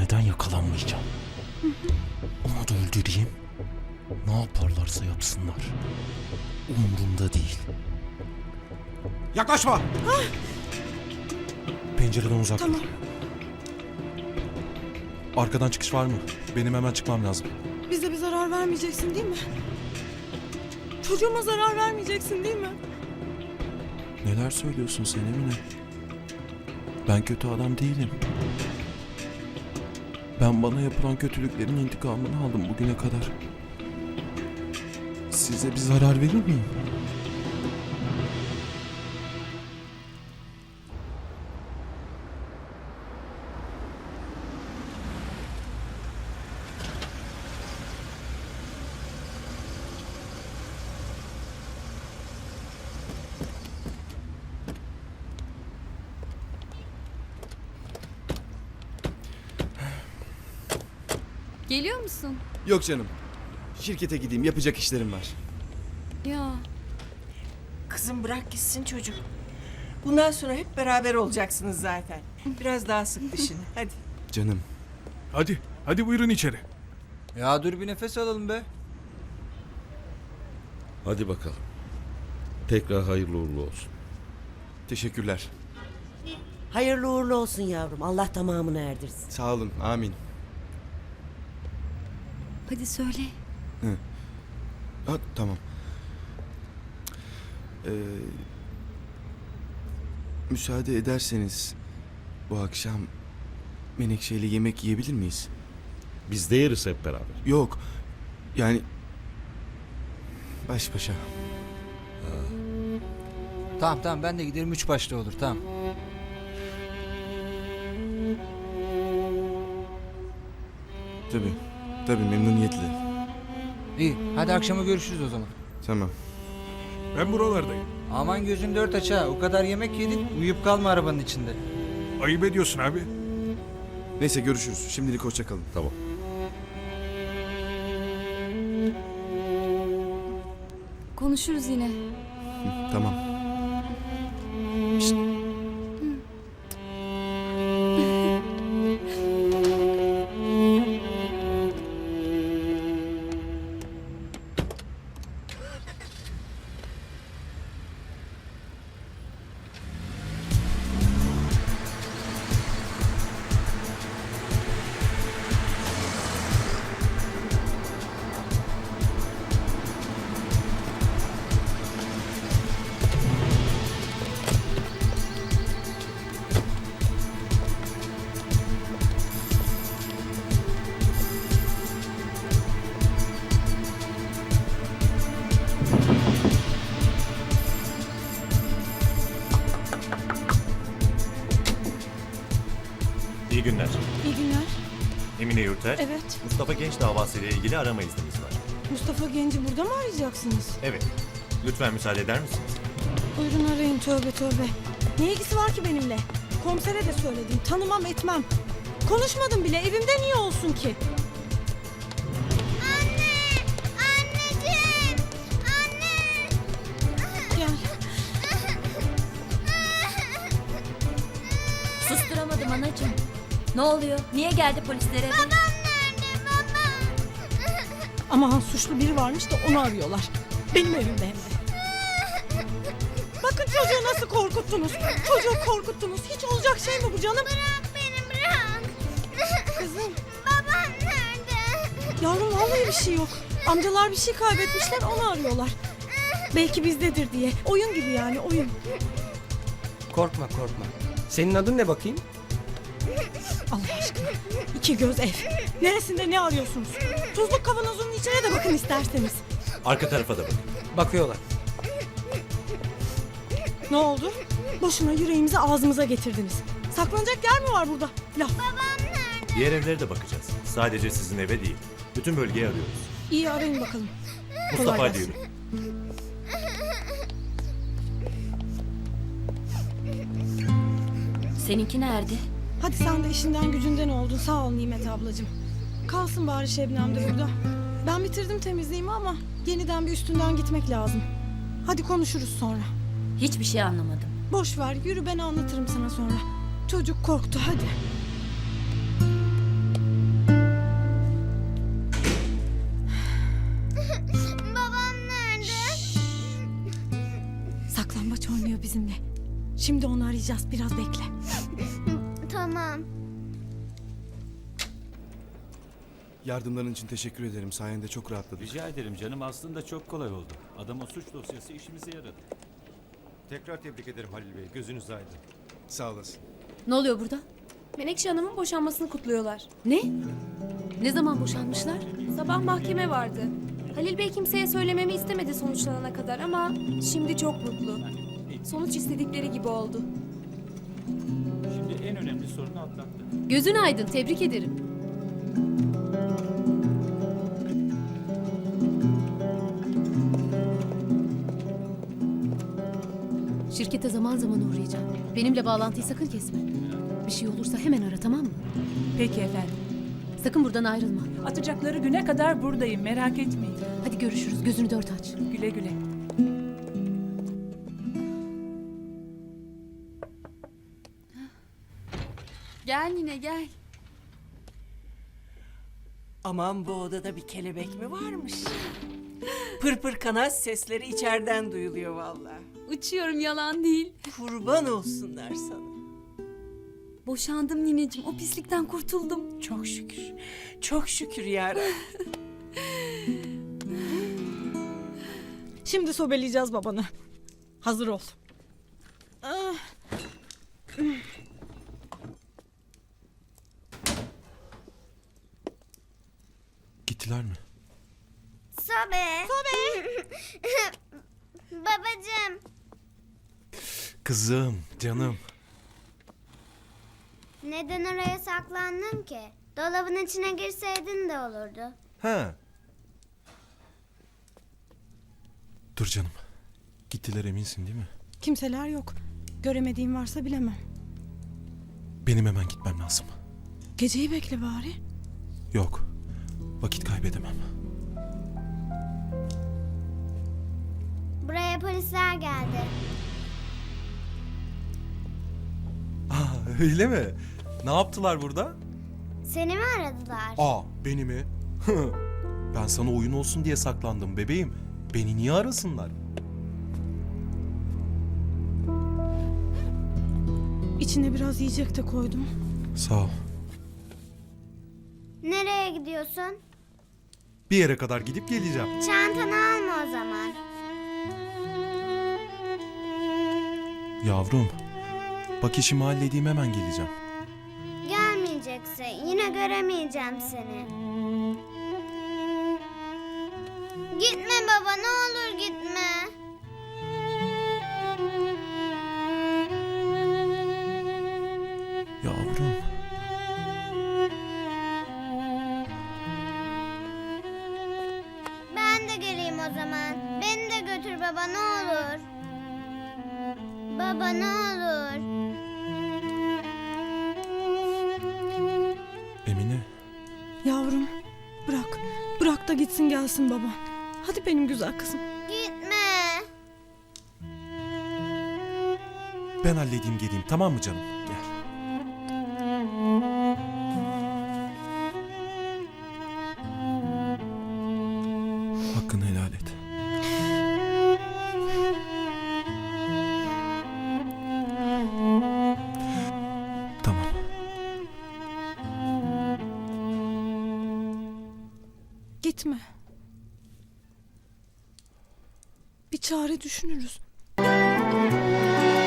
görmeden yakalanmayacağım. Onu da öldüreyim. Ne yaparlarsa yapsınlar. Umurumda değil. Yaklaşma! Pencereden uzak dur. Tamam. Arkadan çıkış var mı? Benim hemen çıkmam lazım. Bize bir zarar vermeyeceksin değil mi? Çocuğuma zarar vermeyeceksin değil mi? Neler söylüyorsun sen Emine? Ben kötü adam değilim. Ben bana yapılan kötülüklerin intikamını aldım bugüne kadar. Size bir zarar verir miyim? Geliyor musun? Yok canım. Şirkete gideyim yapacak işlerim var. Ya Kızım bırak gitsin çocuk. Bundan sonra hep beraber olacaksınız zaten. Biraz daha sık dişini. Hadi. Canım. Hadi, hadi buyurun içeri. Ya dur bir nefes alalım be. Hadi bakalım. Tekrar hayırlı uğurlu olsun. Teşekkürler. Hayırlı uğurlu olsun yavrum. Allah tamamını erdirsin. Sağ olun. Amin. Hadi söyle. Ha, tamam. Ee, müsaade ederseniz bu akşam Menekşe ile yemek yiyebilir miyiz? Biz de yeriz hep beraber. Yok. Yani baş başa. Tamam tamam ben de giderim üç başta olur tamam. Tabii. Tabii memnuniyetle. İyi hadi akşama görüşürüz o zaman. Tamam. Ben buralardayım. Aman gözün dört aç ha. O kadar yemek yedin uyuyup kalma arabanın içinde. Ayıp ediyorsun abi. Neyse görüşürüz. Şimdilik hoşça kalın. Tamam. Konuşuruz yine. Hı, Tamam. Günler. İyi günler. Emine Yurter. Evet. Mustafa Genç davasıyla ilgili arama iznimiz var. Mustafa Genci burada mı arayacaksınız? Evet. Lütfen müsaade eder misiniz? Buyurun arayın tövbe tövbe. Ne ilgisi var ki benimle? Komisere de söyledim. Tanımam etmem. Konuşmadım bile. Evimde niye olsun ki? Gel. Susturamadım anacığım. Ne oluyor? Niye geldi polislere? Aman suçlu biri varmış da onu arıyorlar. Benim evimde hem de. Bakın çocuğu nasıl korkuttunuz. Çocuğu korkuttunuz. Hiç olacak şey mi bu canım? Bırak beni bırak. Kızım. Babam nerede? Yavrum vallahi bir şey yok. Amcalar bir şey kaybetmişler onu arıyorlar. Belki bizdedir diye. Oyun gibi yani oyun. Korkma korkma. Senin adın ne bakayım? Allah aşkına. İki göz ev. Neresinde ne arıyorsunuz? Tuzluk kavanozunun içine de bakın isterseniz. Arka tarafa da bakın. Bakıyorlar. Ne oldu? Boşuna yüreğimizi ağzımıza getirdiniz. Saklanacak yer mi var burada? Laf. Diğer evlere de bakacağız. Sadece sizin eve değil. Bütün bölgeyi arıyoruz. İyi arayın bakalım. Mustafa Kolay gelsin. yürü. Seninki nerede? Hadi sen de işinden gücünden oldun. Sağ ol Nimet ablacığım. Kalsın bari Şebnem de burada. Ben bitirdim temizliğimi ama yeniden bir üstünden gitmek lazım. Hadi konuşuruz sonra. Hiçbir şey anlamadım. Boş ver yürü ben anlatırım sana sonra. Çocuk korktu hadi. Babam nerede? Saklambaç oynuyor bizimle. Şimdi onu arayacağız biraz bekle. Tamam. Yardımların için teşekkür ederim. Sayende çok rahatladık. Rica ederim canım aslında çok kolay oldu. Adamın suç dosyası işimize yaradı. Tekrar tebrik ederim Halil Bey. Gözünüz aydın. Sağ olasın. Ne oluyor burada? Menekşe Hanım'ın boşanmasını kutluyorlar. Ne? Ne zaman boşanmışlar? Sabah mahkeme vardı. Halil Bey kimseye söylememi istemedi sonuçlanana kadar ama şimdi çok mutlu. Sonuç istedikleri gibi oldu. Sorunu atlattık. Gözün aydın tebrik ederim. Şirkete zaman zaman uğrayacağım. Benimle bağlantıyı sakın kesme. Bir şey olursa hemen ara tamam mı? Peki efendim. Sakın buradan ayrılma. Atacakları güne kadar buradayım merak etmeyin. Hadi görüşürüz. Gözünü dört aç. Güle güle. Gel yine gel. Aman bu odada bir kelebek mi varmış? Pırpır kanat sesleri içeriden duyuluyor vallahi. Uçuyorum yalan değil. Kurban olsunlar sana. Boşandım nineciğim. O pislikten kurtuldum. Çok şükür. Çok şükür yarabbim. Şimdi sobeleyeceğiz babanı. Hazır ol. Ah. Gittiler mi? Sobe. Sobe. Babacığım. Kızım, canım. Neden oraya saklandın ki? Dolabın içine girseydin de olurdu. Ha. Dur canım. Gittiler eminsin değil mi? Kimseler yok. Göremediğim varsa bilemem. Benim hemen gitmem lazım. Geceyi bekle bari. Yok. Vakit kaybedemem. Buraya polisler geldi. Aa, öyle mi? Ne yaptılar burada? Seni mi aradılar? Aa, beni mi? ben sana oyun olsun diye saklandım bebeğim. Beni niye arasınlar? İçine biraz yiyecek de koydum. Sağ ol. Nereye gidiyorsun? Bir yere kadar gidip geleceğim. Çantanı alma o zaman. Yavrum, bak işimi halledeyim hemen geleceğim. Gelmeyecekse yine göremeyeceğim seni. Gitme baba ne olur gitme. Yavrum. Ben de geleyim o zaman. Beni de götür baba ne olur. Baba ne olur. Emine, Yavrum bırak. Bırak da gitsin gelsin baba. Hadi benim güzel kızım. Gitme. ben halledeyim geleyim tamam mı canım? Gitme. Bir çare düşünürüz.